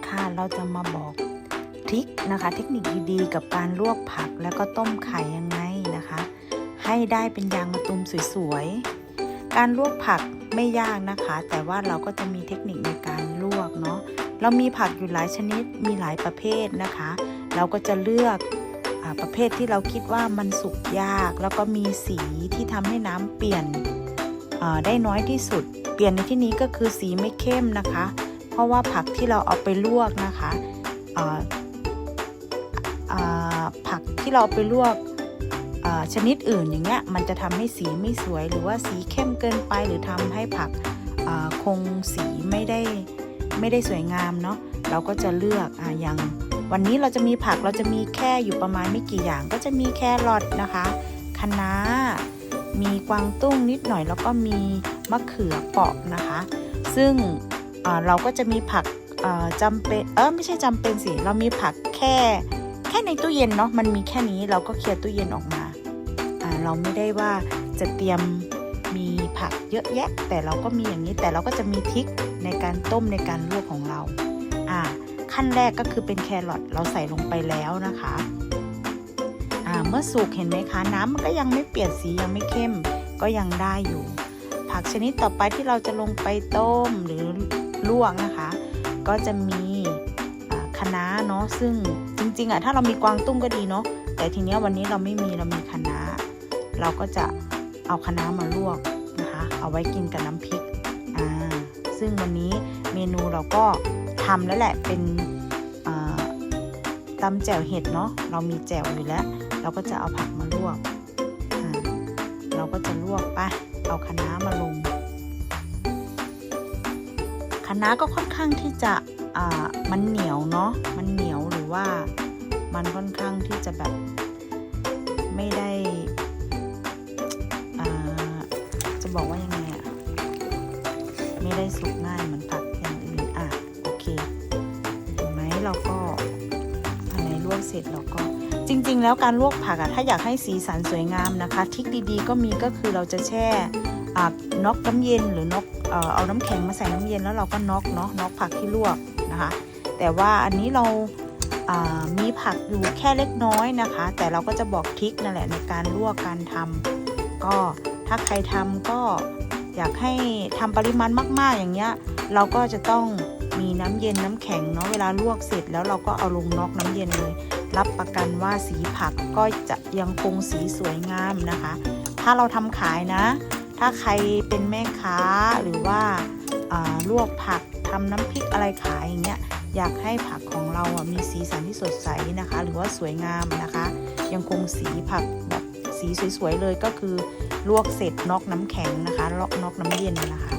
นะคะ เราจะมาบอกทริคนะคะ เทคนิคดีๆ กับการลวกผักแล้วก็ต้มไข่ยังไงนะคะ ให้ได้เป็นยางมะตูมสวยๆ การลวกผักไม่ยากนะคะ แต่ว่าเราก็จะมีเทคนิคในการลวกเนาะ เรามีผักอยู่หลายชนิด มีหลายประเภทนะคะ เราก็จะเลือกอประเภทที่เราคิดว่ามันสุกยาก แล้วก็มีสีที่ทำให้น้ำเปลี่ยนได้น้อยที่สุด เปลี่ยนในที่นี้ก็คือสีไม่เข้มนะคะ ราะว่าผักที่เราเอาไปลวกนะคะผักที่เราเอาไปลวกชนิดอื่นอย่างเงี้ยมันจะทำให้สีไม่สวยหรือว่าสีเข้มเกินไปหรือทำให้ผักคงสีไม่ได้ไม่ได้สวยงามเนาะเราก็จะเลือกออย่างวันนี้เราจะมีผักเราจะมีแค่อยู่ประมาณไม่กี่อย่าง ก็จะมีแครอทนะคะคะน้า มีกวางตุ้งนิดหน่อยแล้วก็มีมะเขือเปราะนะคะ ซึ่ง เราก็จะมีผักอ่าจำเป็นเออไม่ใช่จำเป็นสิเรามีผักแค่แค่ในตู้เย็นเนาะมันมีแค่นี้เราก็เคลียร์ตู้เย็นออกมาเราไม่ได้ว่าจะเตรียมมีผักเยอะแยะ แต่เราก็มีอย่างนี้แต่เราก็จะมีทิคในการต้มในการลวกของเราอ่าขั้นแรกก็คือเป็นแครอทเราใส่ลงไปแล้วนะคะอ่าเมื่อสุกเห็นไหมคะน้ำมันก็ยังไม่เปลี่ยนสียังไม่เข้มก็ยังได้อยู่ ผักชนิดต่อไปที่เราจะลงไปต้มหรือ ลวกนะคะ ก็จะมีคะน้าเนาะซึ่งจริงๆอะถ้าเรามีกวางตุ้งก็ดีเนาะแต่ทีเนี้ยวันนี้เราไม่มีเรามีคะน้าเราก็จะเอาคะน้ามาลวกนะคะ เอาไว้กินกับน้ำพริกอ่าซึ่งวันนี้เมนูเราก็ทำแล้วแหละเป็นตำแจ่วเห็ดเนาะเรามีแจ่วอยู่แล้ว เราก็จะเอาผักมาลวกเราก็จะลวกไปเอาคะน้ามาลง คะน้าก็ค่อนข้างที่จะอ่ามันเหนียวเนาะมันเหนียวหรือว่ามันค่อนข้างที่จะแบบไม่ได้อ่าจะบอกว่ายังไงอะไม่ได้สุกง่ายเหมือนผักอย่างอื่นอะโอเคเห็นไหมเราก็อันไหนลวกเสร็จเราก็จริง ๆ แล้วการลวกผักอะถ้าอยากให้สีสันสวยงามนะคะ ทิคดีๆ ก็มีก็คือเราจะแช่อ่าน็อกน้ำเย็นหรือน็อก เอาน้ำแข็งมาใส่น้ำเย็นแล้วเราก็น็อกเนาะน็อกผักที่ลวกนะคะ แต่ว่าอันนี้เราอ่ามีผักอยู่แค่เล็กน้อยนะคะ แต่เราก็จะบอกทริคนั่นแหละในการลวกการทำก็ถ้าใครทำก็อยากให้ทำปริมาณมากๆอย่างเงี้ยเราก็จะต้องมีน้ำเย็นน้ำแข็งเนาะเวลาลวกเสร็จแล้วเราก็เอาลงน็อกน้ำเย็นเลย รับประกันว่าสีผักก็จะยังคงสีสวยงามนะคะ ถ้าเราทำขายนะ ถ้าใครเป็นแม่ค้าหรือว่าลวกผักทำน้ำพริกอะไรขายอย่างเงี้ยอยากให้ผักของเราอะมีสีสันที่สดใสนะคะ หรือว่าสวยงามนะคะ ยังคงสีผักแบบสีสวยๆเลยก็คือลวกเสร็จนอกน้ำแข็งนะคะลอกนอกน้ำเย็นนะคะ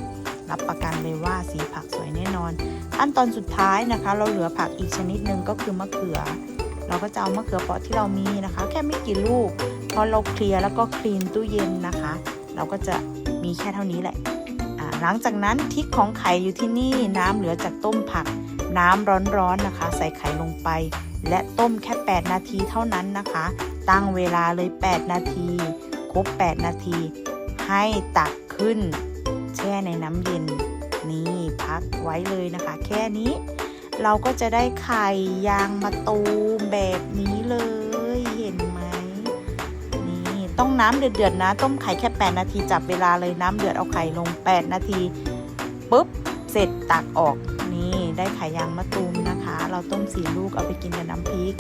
รับประกันเลยว่าสีผักสวยแน่นอนขั้นตอนสุดท้ายนะคะ เราเหลือผักอีกชนิดหนึ่งก็คือมะเขือ เราก็จะเอามะเขือเปาะที่เรามีนะคะ แค่ไม่กี่ลูกพอเราเคลียร์แล้วก็คลีนตู้เย็นนะคะ เราก็จะมีแค่เท่านี้แหละหลังจากนั้นทิกของไข่อยู่ที่นี่น้ำเหลือจากต้มผัก น้ำร้อนๆนะคะ ใส่ไข่ลงไป และต้มแค่ 8 นาทีเท่านั้นนะคะ ตั้งเวลาเลย 8 นาทีครบ 8 นาที ให้ตักขึ้น แช่ในน้ำเย็นนี่พักไว้เลยนะคะ แค่นี้ เราก็จะได้ไข่ยางมะตูมแบบนี้เลย ต้องน้ำเดือดๆนะ ต้มไข่แค่ 8 นาทีจับเวลาเลยน้ำเดือดเอาไข่ลง 8 นาทีปุ๊บเสร็จตักออกนี่ได้ไข่ยางมะตูมนะคะ เราต้มสีลูกเอาไปกินกับน้ำพริก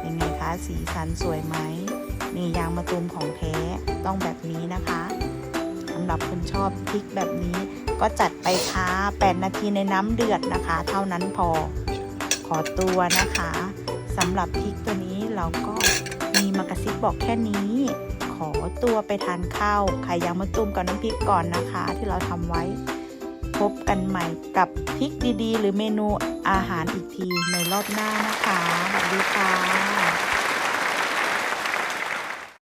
เป็นไงคะสีสันสวยไหมนี่ยางมะตูมของแท้ต้องแบบนี้นะคะสำหรับคนชอบพริกแบบนี้ก็จัดไปค่ะ8นาทีในน้ำเดือดนะคะ เท่านั้นพอขอตัวนะคะสำหรับพริกตัวนี้เราก็มีมากระซิบบอกแค่นี้ ขอตัวไปทานข้าวไข่ยางมะตูมกับน้ำพริกก่อนนะคะ ที่เราทำไว้ พบกันใหม่กับพริกดีๆ หรือเมนูอาหารอีกทีในรอบหน้านะคะสวัสดีค่ะ